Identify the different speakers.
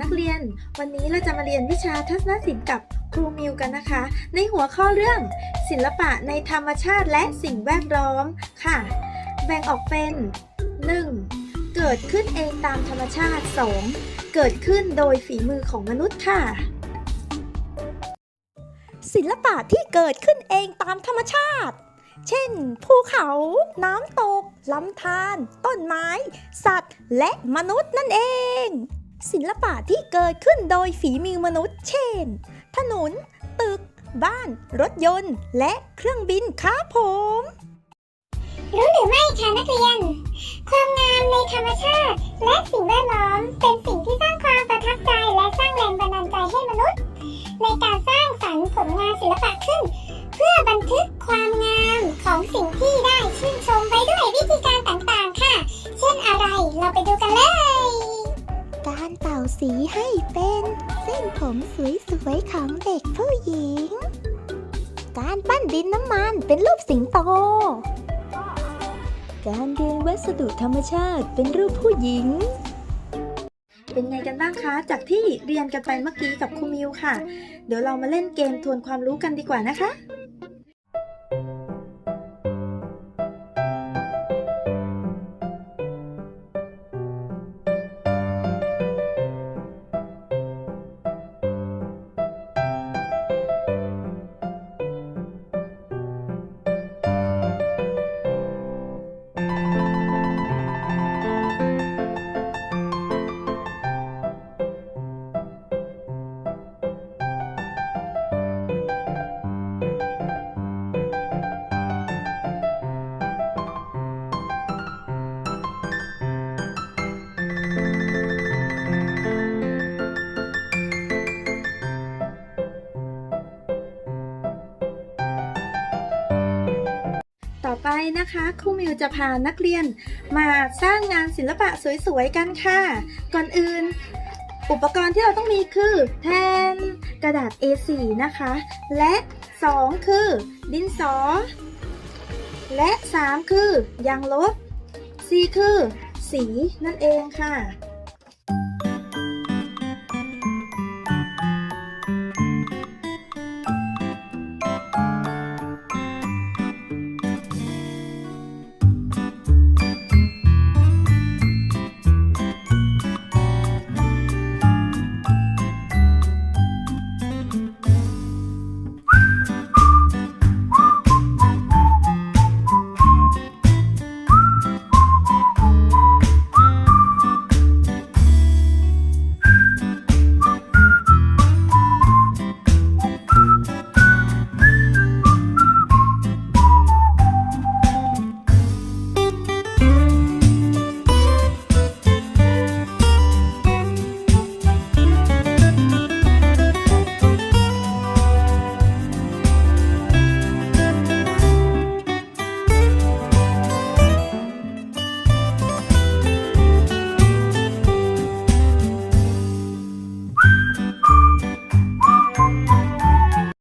Speaker 1: นักเรียน วันนี้เราจะมาเรียนวิชาทัศนศิลป์กับครูมิวกันนะคะ ในหัวข้อเรื่อง ศิลปะในธรรมชาติและสิ่งแวดล้อมค่ะ แบ่งออกเป็น 1. เกิดขึ้นเองตามธรรมชาติ 2. เกิดขึ้นโดยฝีมือของมนุษย์ค่ะ ศิลปะที่เกิดขึ้นเองตามธรรมชาติ เช่น ภูเขา น้ำตกลำธารต้นไม้ สัตว์ และมนุษย์นั่นเอง ศิลปะที่เกิดขึ้นโดยฝีมือมนุษย์ เช่น ถนน ตึก บ้าน รถยนต์ และเครื่องบินครับผม
Speaker 2: รู้หรือไม่คะนักเรียน ความงามในธรรมชาติ และสิ่งแวดล้อม เป็นสิ่งที่สร้างความประทับใจและสร้างแรงบันดาลใจให้มนุษย์ ในการสร้างสรรค์ผลงานศิลปะขึ้น เพื่อบันทึกความงามของสิ่งที่ได้ชื่นชมไปด้วยวิธีการ
Speaker 3: สีให้เป็นเส้นผมสวยๆของเด็กผู้หญิง การปั้นดินน้ำมันเป็นรูปสิงโต การเรียงวัสดุธรรมชาติเป็นรูปผู้หญิง
Speaker 1: เป็นไงกันบ้างคะ จากที่เรียนกันไปเมื่อกี้กับครูมิวค่ะ เดี๋ยวเรามาเล่นเกมทวนความรู้กันดีกว่านะคะ นะคะครูมิวจะพานักเรียนมาสร้างงานศิลปะสวยๆกันค่ะ ก่อนอื่น อุปกรณ์ที่เราต้องมีคือแทนกระดาษ A4 นะคะ และ 2 คือ ดินสอ และ 3 คือยางลบ 4 คือ สีนั่นเองค่ะ